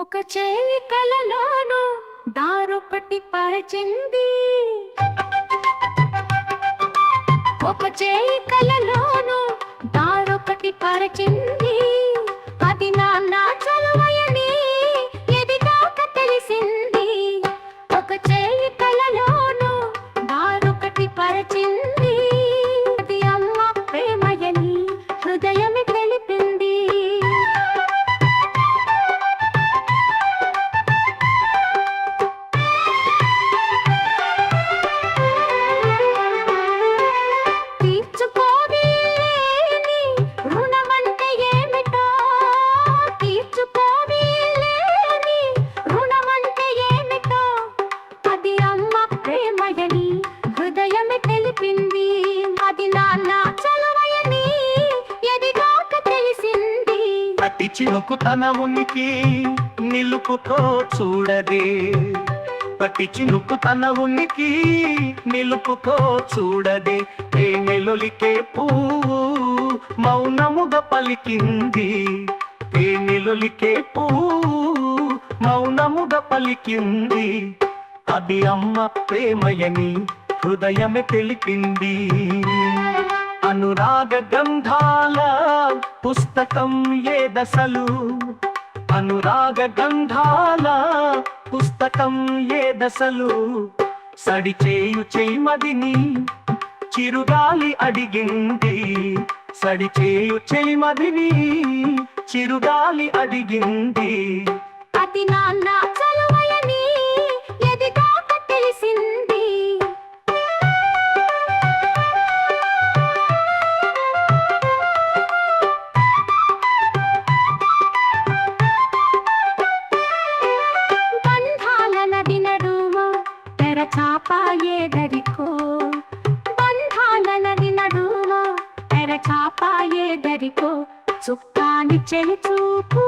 ఒక చేయి కలలోను దారుపటి పరిచింది. ఒక చేయి కలలోను దారుపటి పరిచింది. అది నాన్న అమ్మ ప్రేమయని హృదయమే తెలిపింది. అది నాన్న చలవయని ఎదిగాక తెలిసింది. అతి చినుకు తన ఉనికి నిలుపుతో చూడదే. ప్రతి చినుకు తన ఉనికి నిలుపుతో చూడదే. ఏ నెలొలికే పువ్వు మౌనముగా పలికింది. ఏ నెలొలికే పువ్వు మౌనముగా పలికింది. అది అమ్మ ప్రేమయని హృదయమే తెలిపింది. అనురాగ గంధాల పుస్తకం ఏ దశలు? అనురాగ గంధాల పుస్తకం ఏ దశలు? సడిచేయు చెయ్మదిని చిరుగాలి అడిగింది. సడిచేయు చెయ్మదిని చిరుగాలి అడిగింది. చాపాయేదరికో ఏదరికో బంధాల నది నడుమ తెరచాప ఏదరికో చుక్కాని చెలి చూపు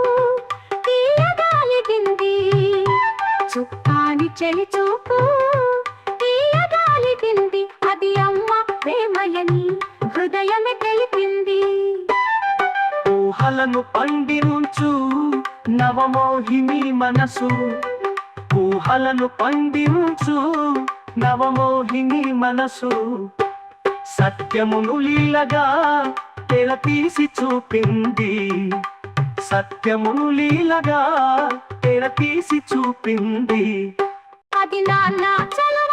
తీయగాలిగింది చుక్కాని చెలి చూపు తీయగాలిగింది అది అమ్మ ప్రేమయని హృదయమే తెలిపింది. ఊహలను పండించు నవమోహిని మనసు. ఊహలను పండించు నవమోహిని మనసు సత్యమును లీలగా తెరతీసి చూపింది. సత్యమును లీలగా తెరతీసి చూపింది. అది నా చలవయని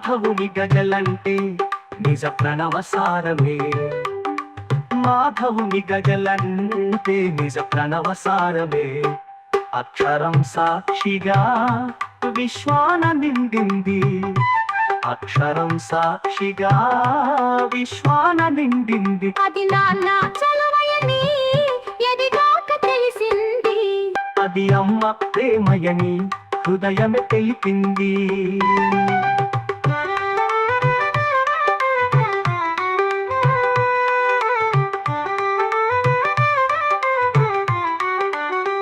మాధవుని గజలంటే నిజ ప్రణవసారమే. మాధవుని గజలంటే నిజ ప్రణవసారమే. అక్షరం సాక్షిగా విశ్వాన నిండింది. అక్షరం సాక్షిగా విశ్వాన నిండింది. అది నాన్న చలవయని ఎదిగాక తెలిసింది. అది అమ్మ ప్రేమయని హృదయమే తెలిపింది.